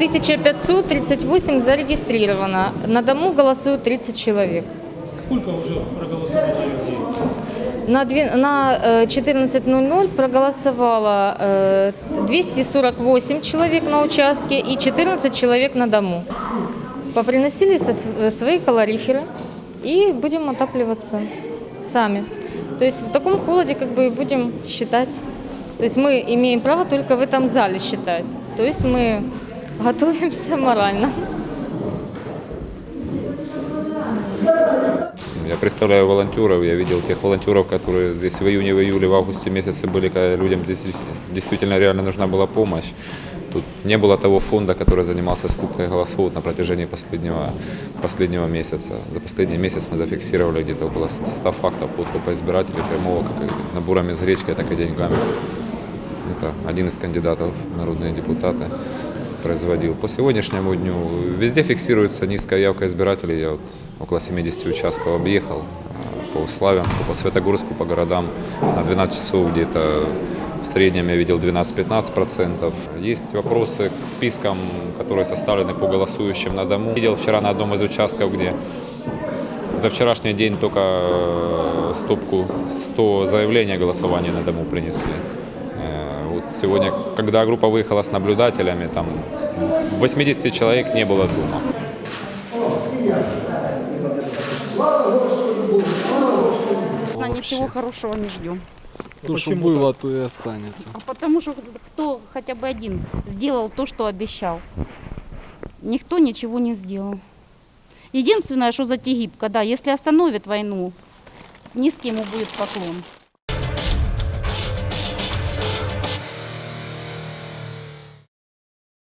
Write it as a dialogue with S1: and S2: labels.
S1: 1538 зарегистрировано. На дому голосуют 30 человек.
S2: Сколько уже проголосовало людей?
S1: На, две- на э, 14.00 проголосовало э, 248 человек на участке и 14 человек на дому. Поприносили св- свои калориферы и будем отапливаться сами. То есть в таком холоде как бы будем считать. То есть мы имеем право только в этом зале считать. То есть мы готовимся морально.
S3: Я представляю волонтеров, я видел тех волонтеров, которые здесь в июне, в июле, в августе месяце были, когда людям здесь действительно реально нужна была помощь. Тут не было того фонда, который занимался скупкой голосов на протяжении последнего, последнего месяца. За последний месяц мы зафиксировали где-то около 100 фактов подкупа избирателей прямого, как наборами с гречкой, так и деньгами. Это один из кандидатов в народные депутаты производил. По сегодняшнему дню везде фиксируется низкая явка избирателей. Я вот около 70 участков объехал э, по Славянску, по Светогорску, по городам. На 12 часов где-то в среднем я видел 12-15 процентов. Есть вопросы к спискам, которые составлены по голосующим на дому. Видел вчера на одном из участков, где за вчерашний день только э, стопку 100 заявлений о голосовании на дому принесли. Сегодня, когда группа выехала с наблюдателями, там 80 человек не было дома.
S4: На ничего хорошего не ждем.
S5: То, что было, то и останется.
S4: А потому что кто хотя бы один сделал то, что обещал. Никто ничего не сделал. Единственное, что за Тегиб, когда если остановит войну, низкий ему будет поклон.